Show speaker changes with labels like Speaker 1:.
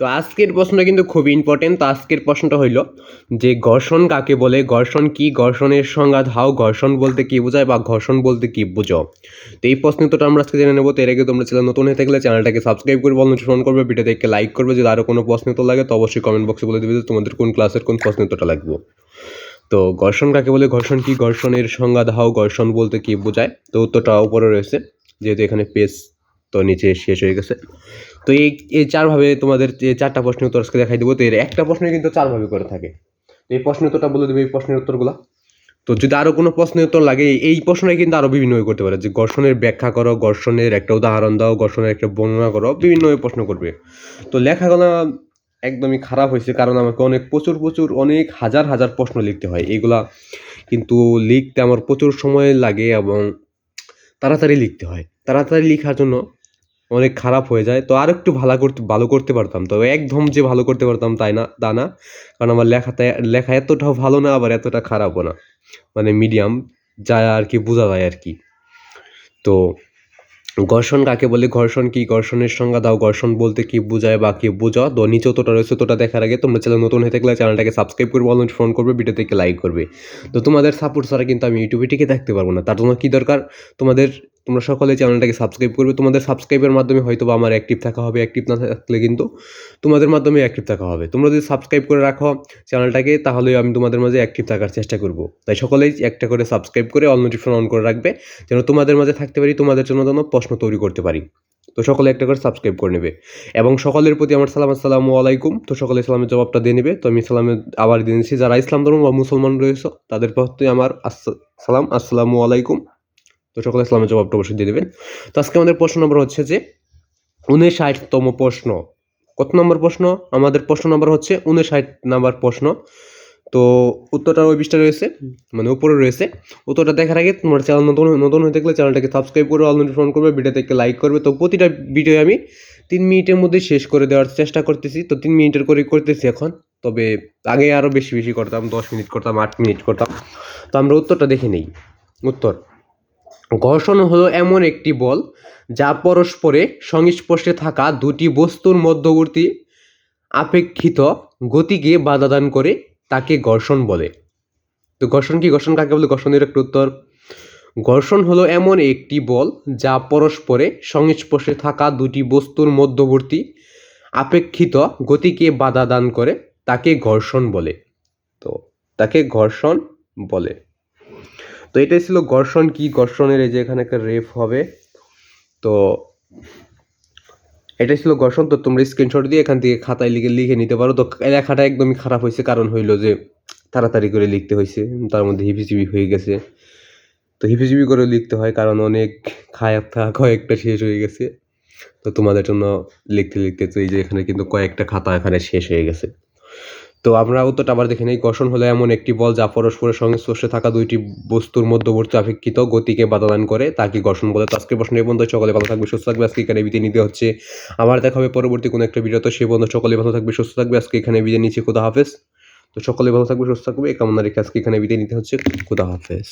Speaker 1: তো আজকের প্রশ্নটা কিন্তু খুবই ইম্পর্টেন্ট তো আজকের প্রশ্নটা হইল যে ঘর্ষণ কাকে বলে? ঘর্ষণ কি? ঘর্ষণের সংজ্ঞা ধাও ঘর্ষণ বলতে কি বোঝায় বা ঘর্ষণ বলতে কি বুঝো? তো এই প্রশ্ন তো আমরা আজকে জেনে নেব। তো এর আগে তোমরা চ্যানেল নতুন হয়ে থাকলে চ্যানেলটাকে সাবস্ক্রাইব করবে নোটিফিকেশন করবে ভিডিও দেখে লাইক করবে। যদি আরও কোনো প্রশ্ন তো লাগে তো অবশ্যই কমেন্ট বক্সে বলে দেবে যে তোমাদের কোন ক্লাসের কোন প্রশ্ন উত্তরটা লাগবে। তো ঘর্ষণ কাকে বলে? ঘর্ষণ কি? ঘর্ষণের সংজ্ঞা ধাও ঘর্ষণ বলতে কি বোঝায়? তো উত্তরটা উপরে রয়েছে। যেহেতু এখানে পেজ তো নিচে শেষ হয়ে গেছে। তো এই এই চারভাবে তোমাদের চারটা প্রশ্নের উত্তর আজকে দেখাই দেবো। তো এর একটা প্রশ্ন কিন্তু চারভাবে করে থাকে। তো এই প্রশ্নের উত্তরটা বলে দেবে, এই প্রশ্নের উত্তরগুলো। তো যদি আরও কোনো প্রশ্নের উত্তর লাগে, এই প্রশ্নটাই কিন্তু আরও বিভিন্নভাবে করতে পারে। যে ঘর্ষণের ব্যাখ্যা করো, ঘর্ষণের একটা উদাহরণ দাও, ঘর্ষণের একটা বর্ণনা করো বিভিন্নভাবে প্রশ্ন করবে। তো লেখাগুলো একদমই খারাপ হয়েছে, কারণ আমাকে অনেক, প্রচুর প্রচুর, অনেক হাজার হাজার প্রশ্ন লিখতে হয়। এইগুলা কিন্তু লিখতে আমার প্রচুর সময় লাগে এবং তাড়াতাড়ি লিখতে হয়। তাড়াতাড়ি লেখার জন্য অনেক খারাপ হয়ে যায়। তো আর একটু ভালো করতে ভালো করতে পারতাম। তো একদম যে ভালো করতে পারতাম তাই না, তা না। কারণ আমার লেখাতে, লেখা এতটাও ভালো না, আবার এতটা খারাপও না। মানে মিডিয়াম যা আর কি বোঝা যায় আর কি। তো ঘর্ষণ কাকে বলে? ঘর্ষণ কি? ঘর্ষণের সংজ্ঞা দাও। ঘর্ষণ বলতে কি বোঝায় বা কি বোঝা? তো নিচে তোটা রয়েছে তোটা দেখার আগে তোমরা চ্যানেল নতুন হয়ে থাকলে চ্যানেলটাকে সাবস্ক্রাইব করবে অনলাইন ফোন করবে ভিডিও থেকে লাইক করবে। তো তোমাদের সাপোর্ট ছাড়া কিন্তু আমি ইউটিউবে টিকে থাকতে পারব না। তার জন্য কী দরকার? তোমাদের তোমরা সকলে চ্যানেলটাকে সাবস্ক্রাইব করবে। তোমাদের সাবস্ক্রাইবের মাধ্যমে হয়তো বা আমার অ্যাক্টিভ থাকা হবে অ্যাক্টিভ না থাকলে কিন্তু তোমাদের মাধ্যমে অ্যাক্টিভ থাকা হবে। তোমরা যদি সাবস্ক্রাইব করে রাখো চ্যানেলটাকে, তাহলে আমি তোমাদের মাঝে অ্যাক্টিভ থাকার চেষ্টা করব। তাই সকলেই একটা করে সাবস্ক্রাইব করে অল নোটিফিকেশন অন করে রাখবে, যেন তোমাদের মাঝে থাকতে পারি, তোমাদের জন্য যেন প্রশ্ন তৈরি করতে পারি। তো সকলে একটা করে সাবস্ক্রাইব করে নেবে। এবং সকলের প্রতি আমার সালাম, আসসালামু আলাইকুম। তো সকলে সালামের জবাবটা দিয়ে নেবে। তো আমি সালামের আবার দিয়ে যারা ইসলাম ধর্ম বা মুসলমান রয়েছে, তাদের প্রতি আমার সালাম, আসসালামু আলাইকুম। তো সকলে ইসলামের জবাবটা অবশ্যই দিয়ে দেবেন। তো আজকে আমাদের প্রশ্ন নম্বর হচ্ছে যে, উনষাটতম প্রশ্ন। কত নম্বর প্রশ্ন? আমাদের প্রশ্ন নম্বর হচ্ছে উনষাট নম্বর প্রশ্ন। তো উত্তরটা ওই পৃষ্ঠা রয়েছে মানে উপরে রয়েছে। উত্তরটা দেখার আগে তোমার চ্যানেল নতুন নতুন হয়ে থাকলে চ্যানেলটাকে সাবস্ক্রাইব করে অল নোটিফিকেশন করবে ভিডিওটাকে লাইক করবে। তো প্রতিটা ভিডিও আমি তিন মিনিটের মধ্যে শেষ করে দেওয়ার চেষ্টা করতেছি। তো তিন মিনিটের করে করতেছি এখন। তবে আগে আরও বেশি বেশি করতাম, দশ মিনিট করতাম, আট মিনিট করতাম। তো আমরা উত্তরটা দেখে নেই। উত্তর। ঘর্ষণ হলো এমন একটি বল যা পরস্পরে সংস্পর্শে থাকা দুটি বস্তুর মধ্যবর্তী আপেক্ষিত গতিকে বাধাদান করে, তাকে ঘর্ষণ বলে। তো ঘর্ষণ কি? ঘর্ষণ কাকে বলে? ঘর্ষণের একটা উত্তর। ঘর্ষণ হলো এমন একটি বল যা পরস্পরে সংস্পর্শে থাকা দুটি বস্তুর মধ্যবর্তী আপেক্ষিত গতিকে বাধা দান করে, তাকে ঘর্ষণ বলে। তো তাকে ঘর্ষণ বলে। তো এটাই ছিল ঘর্ষণ কি? ঘর্ষণের এই যে এখানে একটা রেফ হবে। তো এটাই ছিল ঘর্ষণ। তো তোমরা স্ক্রিনশট দিয়ে এখান থেকে খাতায় লিখে লিখে নিতে পারো। তো লেখাটা একদমই খারাপ হয়েছে। কারণ হইল যে তাড়াতাড়ি করে লিখতে হয়েছে। তার মধ্যে হিপিচিপি হয়ে গেছে। তো হিপিচিপি করে লিখতে হয়। কারণ অনেক থাকা কয়েকটা শেষ হয়ে গেছে। তো তোমাদের জন্য লিখতে লিখতে তো এই যে এখানে কিন্তু কয়েকটা খাতা এখানে শেষ হয়ে গেছে। তো আমরা উত্তরটা আবার দেখে নেই। ঘর্ষণ হলো এমন একটি বল যা পরস্পরের সঙ্গে স্পর্শে থাকা দুইটি বস্তুর মধ্যবর্তী আপেক্ষিত গতিকে বাধাদান করে তাকে ঘর্ষণ বলে? তো আজকে প্রশ্ন এই বন্ধু সকলে ভালো থাকবে, সুস্থ থাকবে। আজকে এখানে বিদায় নিতে হচ্ছে। আবার দেখা হবে পরবর্তী কোনো একটা ভিডিও তো সে বন্ধু সকলে ভালো থাকবে, সুস্থ থাকবে। আজকে এখানে বিদায় নিচ্ছে। খুদা হাফেজ। তো সকলে ভালো থাকবে, সুস্থ থাকবে। এই কামনা রেখে আজকে এখানে বিদায় নিতে হচ্ছে। খুদা হাফেজ।